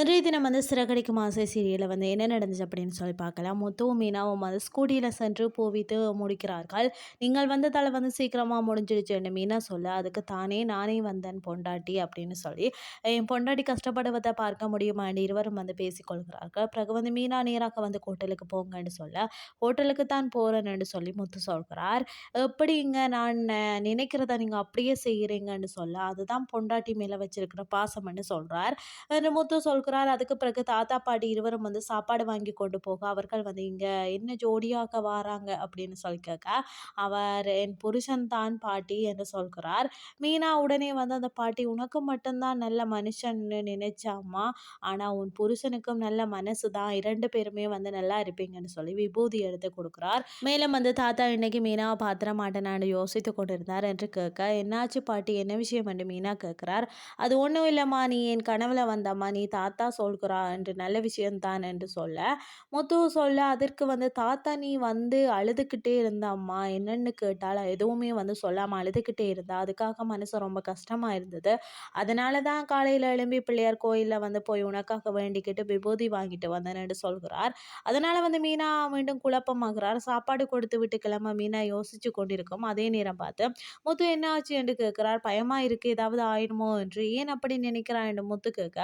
இன்றைய தினம் வந்து சிறகடிக்கும் ஆசை சீரியலில் வந்து என்ன நடந்துச்சு அப்படின்னு சொல்லி பார்க்கலாம். முத்துவும் மீனாவும் வந்து ஸ்கூட்டியில் சென்று போவித்து முடிக்கிறார்கள். நீங்கள் வந்ததால் வந்து சீக்கிரமாக முடிஞ்சிடுச்சு மீனா சொல்ல அதுக்கு தானே நானே வந்தேன் பொண்டாட்டி அப்படின்னு சொல்லி. என் பொண்டாட்டி கஷ்டப்படுவதை பார்க்க முடியுமா என்று இருவரும் வந்து பேசிக்கொள்கிறார்கள். பிறகு வந்து மீனா நேராக வந்து ஹோட்டலுக்கு போங்கன்னு சொல்ல ஹோட்டலுக்கு தான் போகிறேன்னு சொல்லி முத்து சொல்கிறார். எப்படிங்க நான் நினைக்கிறத நீங்கள் அப்படியே செய்கிறீங்கன்னு சொல்ல அதுதான் பொண்டாட்டி மேலே வச்சிருக்கிற பாசம்னு சொல்கிறார் முத்து சொல்கிற கொடுக்குறார். அதுக்கு பிறகு தாத்தா பாட்டி இருவரும் வந்து சாப்பாடு வாங்கி கொண்டு போக அவர்கள் வந்து இங்கே என்ன ஜோடியாக வராங்க அப்படின்னு சொல்லி கேட்க அவர் என் புருஷன் தான் பாட்டி என்று சொல்கிறார். மீனா உடனே வந்து அந்த பாட்டி உனக்கு மட்டும்தான் நல்ல மனுஷன்னு நினைச்சாமா ஆனால் உன் புருஷனுக்கும் நல்ல மனசு தான் இரண்டு பேருமே வந்து நல்லா இருப்பீங்கன்னு சொல்லி விபூதி எடுத்து கொடுக்குறார். மேலும் வந்து தாத்தா இன்னைக்கு மீனாவை பாத்திர மாட்டேனான்னு யோசித்து கொண்டிருந்தார் என்று கேட்க என்னாச்சு பாட்டி? என்ன விஷயம்? என்று மீனா கேட்கிறார் அது ஒன்றும் இல்லைம்மா நீ என் கனவுல வந்தம்மா நீ தாத்தா தாத்தா சொல்கிறா என்று நல்ல விஷயம்தான் என்று சொல்ல. முத்து சொல்ல அதற்கு வந்து தாத்தா நீ வந்து அழுதுகிட்டே இருந்தாம்மா. என்னென்னு கேட்டால் எதுவுமே வந்து சொல்லாமல் அழுதுகிட்டே இருந்தா. அதுக்காக மனசு ரொம்ப கஷ்டமாக இருந்தது. அதனால தான் காலையில் எழும்பி பிள்ளையார் கோயிலில் வந்து போய் உனக்காக வேண்டிக்கிட்டு விபூதி வாங்கிட்டு வந்தேன் என்று சொல்கிறார். அதனால் வந்து மீனா மீண்டும் குழப்பமாகிறார். சாப்பாடு கொடுத்து விட்டு கிளம்ப மீனா யோசிச்சு கொண்டிருக்கும். அதே நேரம் பார்த்து முத்து என்ன ஆச்சு? என்று கேட்கிறார். பயமாக இருக்குது ஏதாவது ஆயிடுமோ? என்று. ஏன் அப்படி நினைக்கிறான் என்று முத்து கேட்க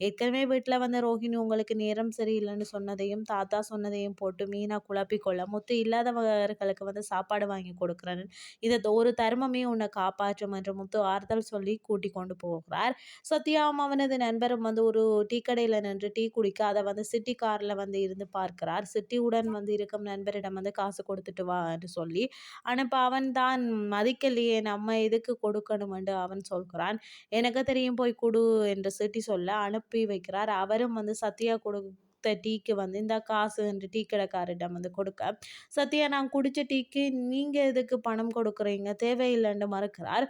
ஏற்கனவே ஏற்கனவே வீட்டில் வந்த ரோஹிணி உங்களுக்கு நேரம் சரியில்லைன்னு சொன்னதையும் தாத்தா சொன்னதையும் போட்டு மீனா குழப்பிக்கொள்ள முத்து இல்லாதவர்களுக்கு வந்து சாப்பாடு வாங்கி கொடுக்குறேன். இதை ஒரு தர்மமே உன்னை காப்பாற்றும் என்று முத்து ஆறுதல் சொல்லி கூட்டி கொண்டு போகிறார். சத்யாவும் அவனது நண்பரும் வந்து ஒரு டீ கடையில் நின்று டீ குடிக்க அதை வந்து சிட்டி காரில் வந்து இருந்து பார்க்கிறார். சிட்டியுடன் வந்து இருக்கும் நண்பரிடம் வந்து காசு கொடுத்துட்டு வா என்று சொல்லி அனுப்ப அவன் தான் மதிக்கலையே நம்ம எதுக்கு கொடுக்கணும் என்று அவன் சொல்கிறான். எனக்கு தெரியும் போய் கொடு என்று சிட்டி சொல்ல அனுப்பி வைக்கிறான் இருக்கிறார் அவரும் வந்து சத்யா கொடு கொடுத்த டீக்கு வந்து இந்த காசு என்று டீ கடைக்காரிடம் வந்து கொடுக்க சத்யா நான் குடித்த டீக்கு நீங்கள் எதுக்கு பணம் கொடுக்குறீங்க? தேவையில்லைன்னு மறுக்கிறார்.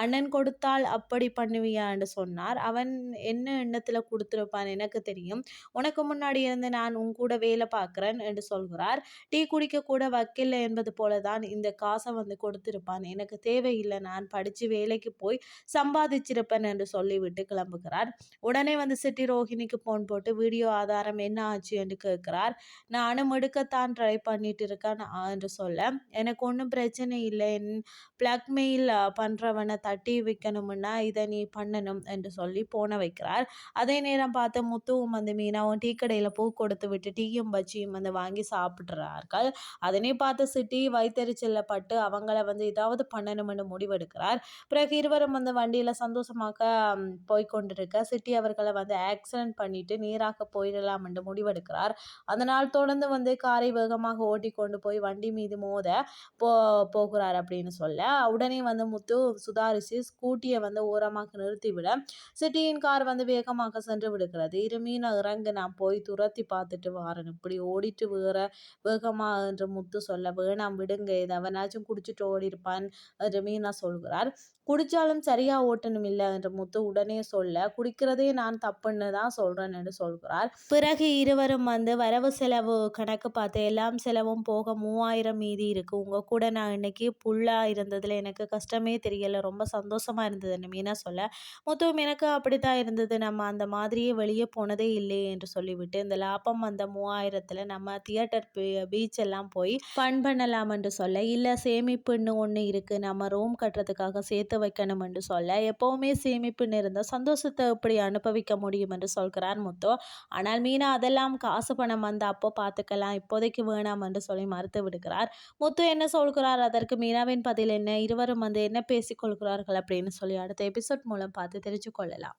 அண்ணன் கொடுத்தால் அப்படி பண்ணுவியான்னு சொன்னார். அவன் என்ன எண்ணத்தில் கொடுத்துருப்பான் எனக்கு தெரியும். உனக்கு முன்னாடி இருந்து நான் உன் கூட வேலை பார்க்குறேன் என்று சொல்கிறார். டீ குடிக்க கூட வக்கில்லை என்பது போல தான் இந்த காசை வந்து கொடுத்துருப்பான். எனக்கு தேவையில்லை. நான் படித்து வேலைக்கு போய் சம்பாதிச்சிருப்பேன் என்று சொல்லிவிட்டு கிளம்புகிறார். உடனே வந்து சிட்டி ரோஹிணிக்கு போன் போட்டு வீடியோ ஆதாரம் என்ன என்ன ஆச்சு என்று கேட்கிறார். நானும் எடுக்கத்தான் ட்ரை பண்ணிட்டு இருக்கேன் என்று சொல்ல எனக்கு ஒன்றும் பிரச்சனை இல்லை. என் பிளாக்மெயில் பண்ணுறவனை தட்டி வைக்கணும்னா இதை நீ பண்ணணும் என்று சொல்லி போன வைக்கிறார். அதே நேரம் பார்த்து முத்துவும் வந்து மீனாவும் டீ கடையில் பூ கொடுத்து விட்டு டீயும் பச்சியும் வந்து வாங்கி சாப்பிட்றார்கள். அதனை பார்த்து சிட்டி வைத்தறிச்சலில் பட்டு அவங்கள வந்து ஏதாவது பண்ணணும்னு முடிவெடுக்கிறார். பிறகு இருவரும் வந்து வண்டியில் சந்தோஷமாக போய்கொண்டிருக்க சிட்டி அவர்களை வந்து ஆக்சிடென்ட் பண்ணிட்டு நேராக போயிடலாம் என்று முடிவெடுக்கிறார். அதனால் தொடர்ந்து வந்து காரை வேகமாக ஓட்டி கொண்டு போய் வண்டி மீது மோத போ போகிறார் அப்படின்னு சொல்ல உடனே வந்து முத்து சுதாரித்து ஸ்கூட்டியை வந்து ஓரமாக நிறுத்திவிட சிட்டியின் கார் வந்து வேகமாக சென்று விடுகிறது. இருமீன இறங்கு நான் போய் துரத்தி பார்த்துட்டு வாரேன். இப்படி ஓடிட்டு வேற வேகமாக என்று முத்து சொல்ல வேணாம் விடுங்க எவனாச்சும் குடிச்சிட்டு ஓடி இருப்பான் என்று மீனா சொல்கிறார். குடிச்சாலும் சரியா ஓட்டணும் இல்லை என்று முத்து உடனே சொல்ல குடிக்கிறதே நான் தப்புன்னு தான் சொல்றேன் என்று சொல்கிறார். பிறகு இருவரும் வந்து வரவு செலவு கணக்கு பார்த்து எல்லாம் செலவும் போக மூவாயிரம் மீதி இருக்குது உங்கள் கூட நான் இன்னைக்கு புல்லாக இருந்ததில் எனக்கு கஷ்டமே தெரியலை. ரொம்ப சந்தோஷமாக இருந்ததுன்னு மீனா சொல்ல மொத்தம் எனக்கு அப்படி தான் இருந்தது. நம்ம அந்த மாதிரியே வெளியே போனதே இல்லை என்று சொல்லிவிட்டு இந்த லாபம் வந்த மூவாயிரத்தில் நம்ம தியேட்டர் பீச் எல்லாம் போய் ஃபன் பண்ணலாம் என்று சொல்ல இல்லை சேமிப்புன்னு ஒன்று இருக்குது நம்ம ரூம் கட்டுறதுக்காக சேர்த்து வைக்கணும் என்று சொல்ல எப்போவுமே சேமிப்புன்னு இருந்தால் சந்தோஷத்தை இப்படி அனுபவிக்க முடியும்? என்று சொல்கிறார் முத்தோ. ஆனால் மீனா அதெல்லாம் காசு பணம் வந்து அப்போ பார்த்துக்கலாம் இப்போதைக்கு வேணாம் என்று சொல்லி மறுத்து விடுகிறார். முத்து என்ன சொல்கிறார்? அதற்கு மீனாவின் பதில் என்ன? இருவரும் வந்து என்ன பேசிக்கொள்கிறார்கள் அப்படின்னு சொல்லி அடுத்த எபிசோட் மூலம் பார்த்து தெரிஞ்சு கொள்ளலாம்.